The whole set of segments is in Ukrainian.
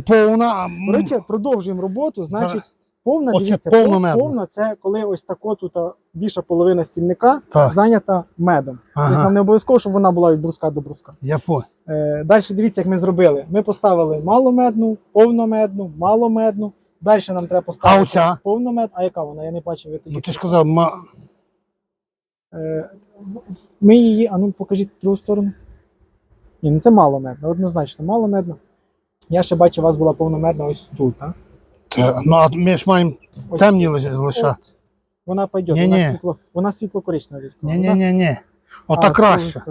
повна. Коротше, продовжуємо роботу. Значить, повна, Оце дивіться, повна пов- меду. повна це коли ось тако тут більша половина стільника Так. зайнята медом. Тобто нам не обов'язково, щоб вона була від бруска до бруска. Я понял. Е, далі дивіться, як ми зробили. Ми поставили маломедну, повномедну, маломедну. Далі нам треба А поставити оця? повномед. А яка вона? Я не бачив. Ну ти ж казав, ма... Е, Ми її, а ну покажіть другу сторону. Ні, ну це маломедна, однозначно маломедна. Я ще бачу, у вас була повномедна ось тут. А? Та, ну, а ми ж маємо Ось темні тут. лише-. Вона пойде, Ні-ні. вона світло, вона світло коричнева. Ні, ні, ні, ні. Ота краще.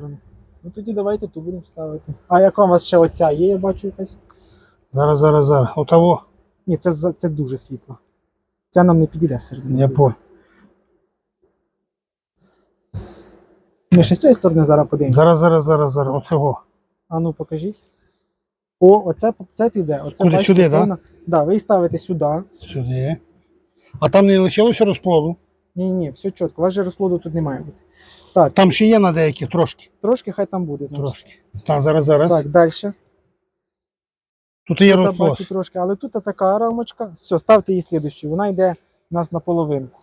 Ну тоді давайте ту будемо ставити. А яка у вас ще оця є, я бачу якась? Зараз, зараз, зараз. Отого. Ні, це, за- це дуже світло. Ця нам не підійде середньо. Я понял. Ми ще з цієї сторони зараз подивимося. Зараз, зараз, зараз, зараз. Оцього. А ну покажіть. О, оце, це піде. Оце, Куди, сюди, да? повна- Да, ви її ставите сюди. Сюди. А там не лишилося розплоду. Ні, ні, все чітко. У вас же розплоду тут не має бути. Так, Там ще є на деяких трошки. трошки хай там буде, значить. Трошки. Так, зараз, зараз. Так, далі. Тут є Тут розплод. бачу трошки, але тут така рамочка. Все, ставте її слідущу. Вона йде у нас на половинку.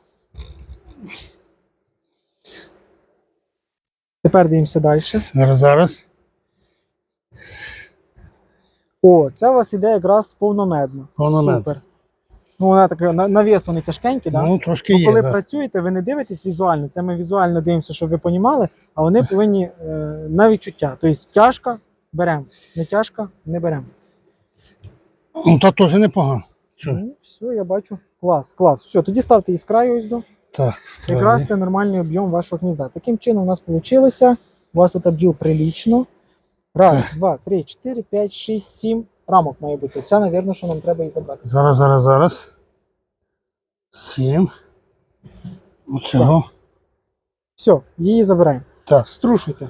Тепер дивимося далі. Зараз, зараз. О, це у вас іде якраз повномедно. Повномедно. Супер. Ну, вона така, на- навіс вони тяжкенькі. Да? Ну, трошки Ну, є. коли да. працюєте, ви не дивитесь візуально. Це ми візуально дивимося, щоб ви понімали, а вони повинні е, на відчуття. Тобто тяжко беремо, не тяжко не беремо. Ну, та теж непогано. Що? Ну, все, я бачу. Клас, клас. Все, тоді ставте із краю ось до. Так. Якраз це нормальний об'єм вашого гнізда. Таким чином у нас вийшло. У вас тут бджіл прилічно. Раз, два, три, чотири, п'ять, шість, сім рамок має бути. Це, напевно, що нам треба і забрати. Зараз, зараз, зараз. Сім. Оцього. Все, її забираємо. Так. Струшуйте.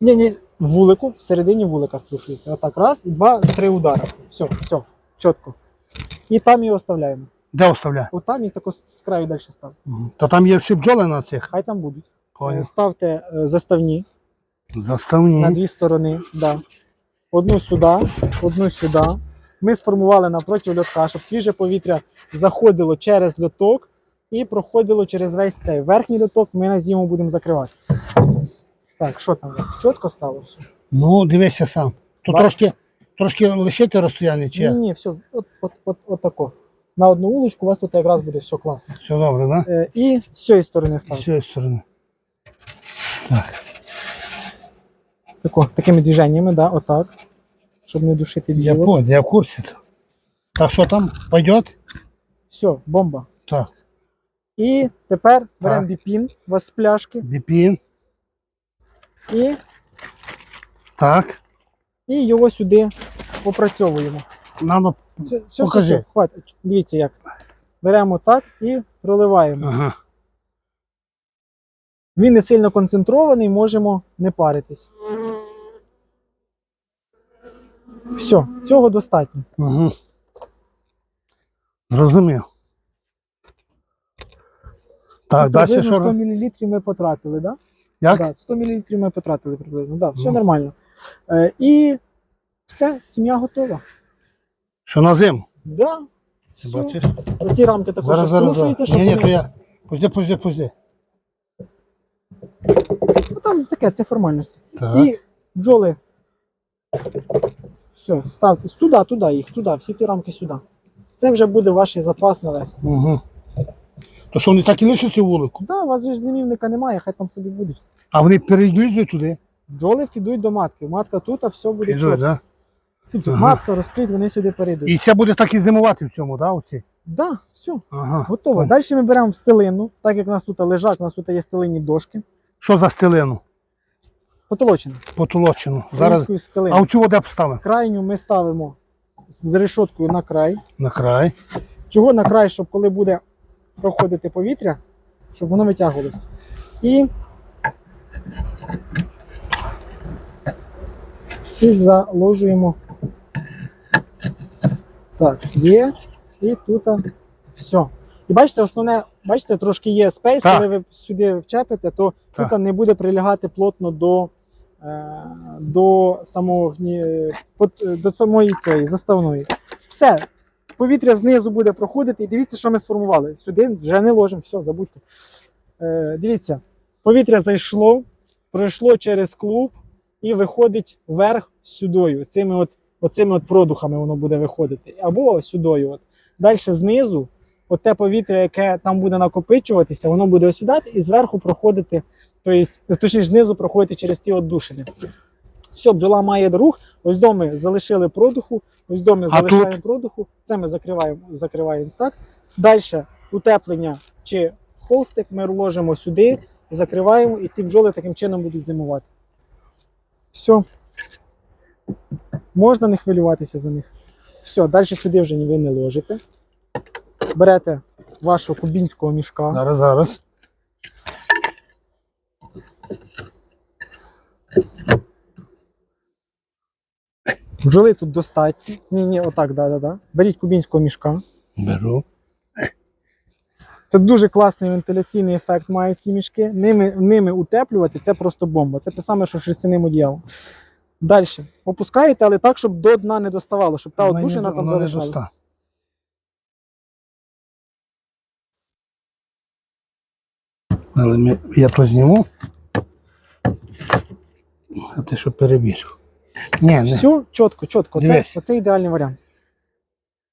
Ні, ні, вулику, всередині вулика струшується. Отак, раз, і два, три удари. Все, все, чітко. І там її оставляємо. Де оставляю? От там і тако з краю далі став. Мгм. Та там є ще бджоли на цих. Хай там будуть. Е, Понял. Ставте е, заставні на дві сторони. Да. Одну сюди, одну сюди. Ми сформували напроти льотка, щоб свіже повітря заходило через льоток і проходило через весь цей верхній льоток. Ми на зиму будемо закривати. Так, що там у нас? Чітко стало все? Ну, дивися сам. Тут трошки, трошки лишити розстояння, чи Ні, ні, все, от, от, от, от тако. На одну вуличку у вас тут якраз буде все класно. Все добре, так? Е, і з цієї сторони Да? З цієї сторони. Так. Тако, такими движеннями, да, отак. Щоб не душити Я бджілок. понял, я в курсі. Так що там? Пойдет? Все, бомба. Так. І тепер беремо біпін у вас з пляшки Біпін. і, Так. і його сюди попрацьовуємо. Надо. Все, все, все, Покажи. все, хватить. Дивіться як. Беремо так і проливаємо. Ага. Він не сильно концентрований, можемо не паритись. Все, цього достатньо. Угу. Зрозумів. Так, Тут далі що? 100 мл ми потратили, так? Як? Да? Да, 100 мл ми потратили приблизно. Да, все Ну. нормально. Е, і все, сім'я готова. Що на зиму? Да, Ти все. бачиш? Оці рамки також Зараз, зараз, зараз. Ні, ні, то я. Пожди, пожди, пожди. Ну, там таке, це формальності. Так. І бджоли. Все, ставте туди, туди їх, туди, всі ті рамки сюди. Це вже буде ваш запас на весну. Угу. То що вони так і лишаться вулику? Да, у вас же ж зимівника немає, хай там собі будуть. А вони перейдуть туди. Бджоли підуть до матки. Матка тут, а все буде Підуть, да? Тут Ага. матка розплід, вони сюди перейдуть. І це буде так і зимувати в цьому, да, оці? Да, все, Ага. готово. Далі ми беремо стелину, так як у нас тут лежак, у нас тут є стелинні дошки. Що за стелину? Потолочено. Потолочену. Зараз. А оцю де поставимо? Крайню ми ставимо з решоткою на край. На край. Чого на край, щоб коли буде проходити повітря, щоб воно витягувалося. І, і заложуємо. Так, є. І тут все. І бачите, основне, бачите, трошки є спейс, коли ви сюди вчепите, то Так. тут не буде прилягати плотно до до самого до самої цієї заставної. Все. Повітря знизу буде проходити, і дивіться, що ми сформували. Сюди вже не ложимо, все, забудьте. Е, дивіться, повітря зайшло, пройшло через клуб і виходить вверх сюдою. Цими от, оцими от продухами воно буде виходити. Або сюдою. От. Далі знизу, от те повітря, яке там буде накопичуватися, воно буде осідати і зверху проходити, тобто, точніше, знизу проходити через ті отдушини. Все, бджола має рух. Ось до ми залишили продуху, ось до ми А залишаємо продуху. Це ми закриваємо, закриваємо так. Далі утеплення чи холстик ми ложимо сюди, закриваємо, і ці бджоли таким чином будуть зимувати. Все. Можна не хвилюватися за них. Все, далі сюди вже ви не ложите. Берете вашого кубінського мішка. Зараз, зараз. Бджоли тут достатньо. Ні, ні, отак, да, да, да. Беріть кубінського мішка. Беру. Це дуже класний вентиляційний ефект мають ці мішки. Ними, ними утеплювати це просто бомба. Це те саме, що шерстяним одіялом. Далі. Опускаєте, але так, щоб до дна не доставало, щоб та одушина там залишалася. Але ми, я то зніму. А ти що перевірив? Ні, не. Все чітко, чітко. Це, Дивись. оце ідеальний варіант.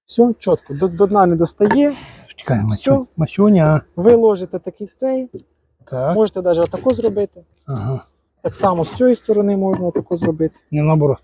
Все чітко. До, до дна не достає. Чекай, Всьо. Масю, Масюня. Ви ложите такий цей. Так. Можете навіть отако зробити. Ага. Так само з цієї сторони можна отако зробити. Не наоборот.